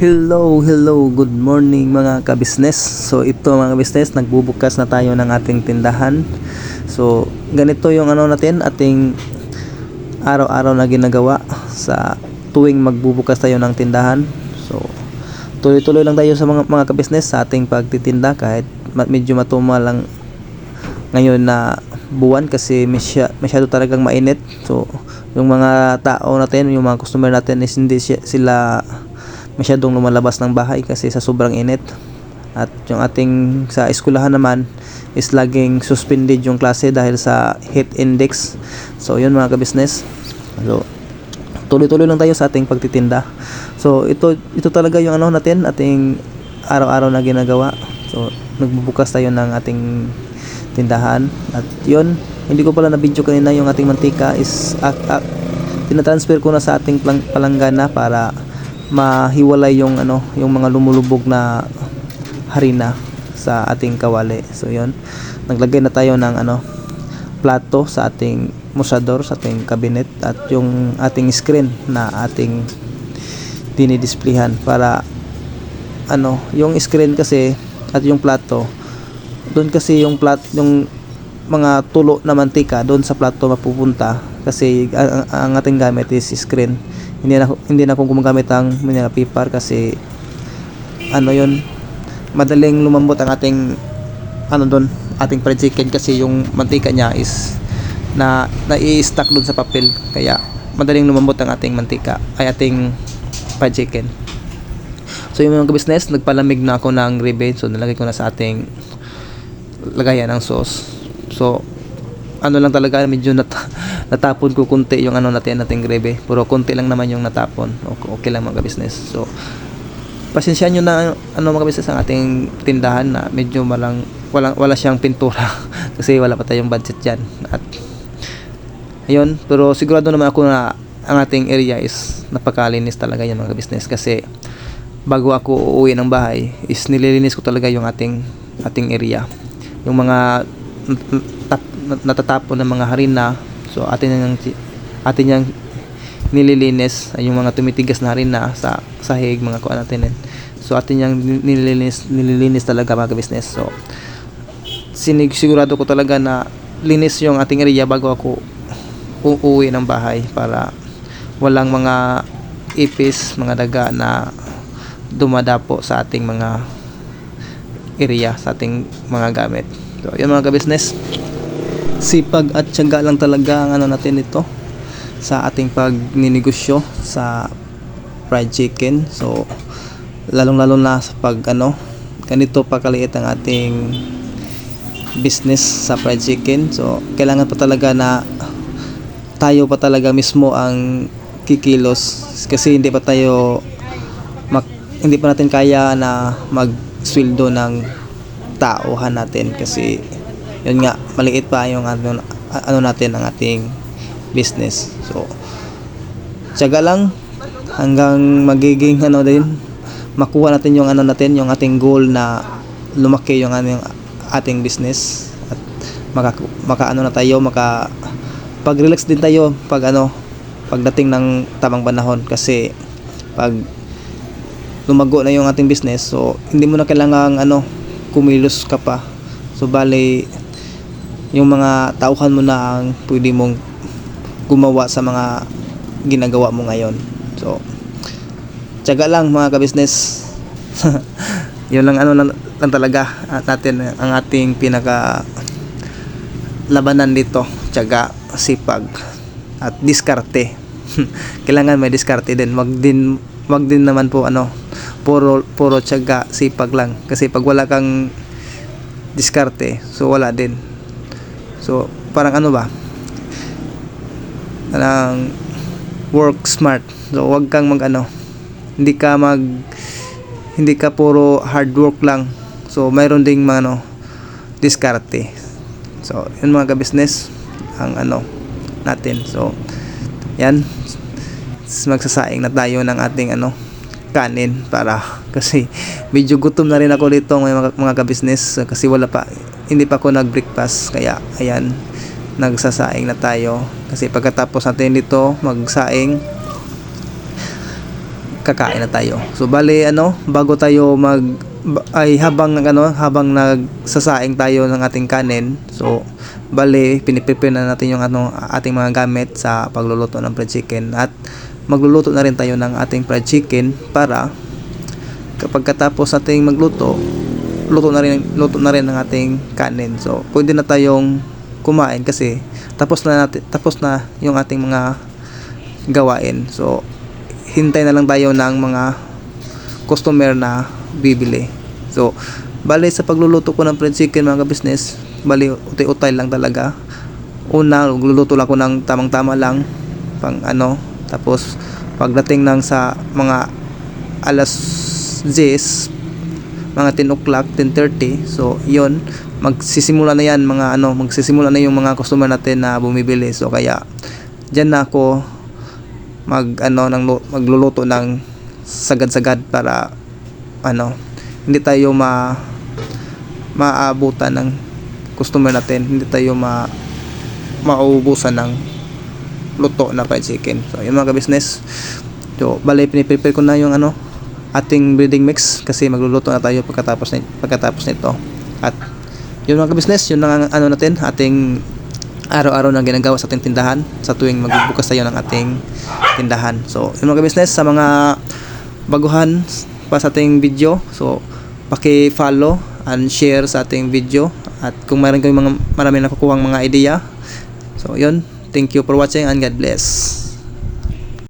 Hello, hello, good morning mga kabisnes. So ito mga kabisnes, nagbubukas na tayo ng ating tindahan. So ganito yung ano natin, ating araw-araw na ginagawa sa tuwing magbubukas tayo ng tindahan. So tuloy-tuloy lang tayo sa mga mga kabisnes sa ating pagtitinda kahit medyo matuma lang ngayon na buwan kasi masya, masyado talagang mainit. So yung mga tao natin, yung mga customer natin is hindi sila masyadong lumalabas ng bahay kasi sa sobrang init. At yung ating sa eskwelahan naman is laging suspended yung klase dahil sa heat index. So yun mga kabisnes. So tuloy-tuloy lang tayo sa ating pagtitinda. So ito ito talaga yung ano natin, ating araw-araw na ginagawa. So nagbubukas tayo ng ating tindahan at yun hindi ko pala na video kanina yung ating mantika is ah, ah, tinatransfer ko na sa ating palanggana para mahiwalay yung ano yung mga lumulubog na harina sa ating kawali. So yun. Naglagay na tayo ng ano plato sa ating musador sa ating cabinet at yung ating screen na ating dinidisplayhan para ano yung screen kasi at yung plato doon kasi yung plat yung mga tulo na mantika doon sa plato mapupunta kasi ang, ang ating gamit is screen. Hindi na hindi na akong gumagamit ang mga paper kasi ano yon madaling lumambot ang ating ano doon ating fried chicken kasi yung mantika niya is na nai-stack doon sa papel. Kaya madaling lumambot ang ating mantika ay ating fried chicken. So yung mga business nagpalamig na ako ng ribeye. So nilagay ko na sa ating lagayan ng sauce. So ano lang talaga medyo nat natapon ko kunti yung ano natin nating gravy. Pero kunti lang naman yung natapon. Okay, okay lang mga business. So pasensyahan nyo na ano mga business ang ating tindahan na medyo malang wala, wala siyang pintura. Kasi wala pa tayong budget dyan. At ayun. Pero sigurado naman ako na ang ating area is napakalinis talaga yan mga business. Kasi bago ako uuwi ng bahay is nililinis ko talaga yung ating ating area. Yung mga nat- nat- natatapon ng mga harina so atin yang atin yang nililinis ay yung mga tumitigas na harina sa sahig mga kuan natin so atin yang nililinis nililinis talaga mga business so sinig sigurado ko talaga na linis yung ating area bago ako uuwi ng bahay para walang mga ipis, mga daga na dumadapo sa ating mga area, sa ating mga gamit. So, yun mga ka-business. Sipag at tiyaga lang talaga ang ano natin ito sa ating pagninegosyo sa fried chicken. So, lalong-lalo na sa pag ano, ganito pa kaliit ang ating business sa fried chicken. So, kailangan pa talaga na tayo pa talaga mismo ang kikilos kasi hindi pa tayo mak- hindi pa natin kaya na magsweldo ng tauhan natin kasi yun nga maliit pa yung ano, ano natin ang ating business. So tiyaga lang hanggang magiging ano din makuha natin yung ano natin yung ating goal na lumaki yung ano yung ating business. At maka, maka ano na tayo maka pag relax din tayo pag ano pagdating ng tamang panahon. Kasi pag lumago na yung ating business so hindi mo na kailangang ano kumilos ka pa. So bale yung mga tauhan mo na ang pwede mong gumawa sa mga ginagawa mo ngayon. So tiyaga lang mga ka-business. Yun lang ano lang, lang talaga at natin ang ating pinaka labanan dito tiyaga sipag at diskarte. Kailangan may diskarte din. Wag din wag din naman po ano puro puro tiyaga sipag lang. Kasi pag wala kang diskarte so wala din so parang ano ba? Parang work smart. So wag kang mag ano hindi ka mag hindi ka puro hard work lang. So mayroon ding mga ano diskarte. So yun mga ka-business ang ano natin. So yan. Magsasaing na tayo ng ating ano kanin para kasi medyo gutom na rin ako dito mga, mga ka-business kasi wala pa hindi pa ako nag-breakfast kaya ayan nagsasaing na tayo kasi pagkatapos natin dito magsaing kakain na tayo. So bali ano, bago tayo mag ay habang ano, habang nagsasaing tayo ng ating kanin. So bali piniprepare na natin yung ano ating mga gamit sa pagluluto ng fried chicken at magluluto na rin tayo ng ating fried chicken para kapag katapos nating magluto, luto na rin luto na rin ang ating kanin. So pwede na tayong kumain kasi tapos na natin tapos na yung ating mga gawain. So hintay na lang tayo ng mga customer na bibili. So, bali sa pagluluto ko ng fried chicken mga business, bali utay-utay lang talaga. Una, magluluto lang ako ng tamang-tama lang pang ano, tapos pagdating ng sa mga alas 10 mga 10 o'clock, 10.30 so yon magsisimula na yan mga ano, magsisimula na yung mga customer natin na bumibili. So kaya dyan na ako mag ano ng lu- magluluto ng sagad-sagad para ano hindi tayo ma maabutan ng customer natin. Hindi tayo ma mauubusan ng luto na fried chicken so yung mga business so bali piniprepare ko na yung ano ating breading mix kasi magluluto na tayo pagkatapos ni pagkatapos nito at yun mga business yun ang ano natin ating araw-araw na ginagawa sa ating tindahan sa tuwing magbubukas tayo ng ating tindahan. So, yung mga business sa mga baguhan pa sa ating video. So, paki-follow and share sa ating video at kung mayroon kayong mga marami nakukuhang mga idea. So, yun. Thank you for watching and God bless.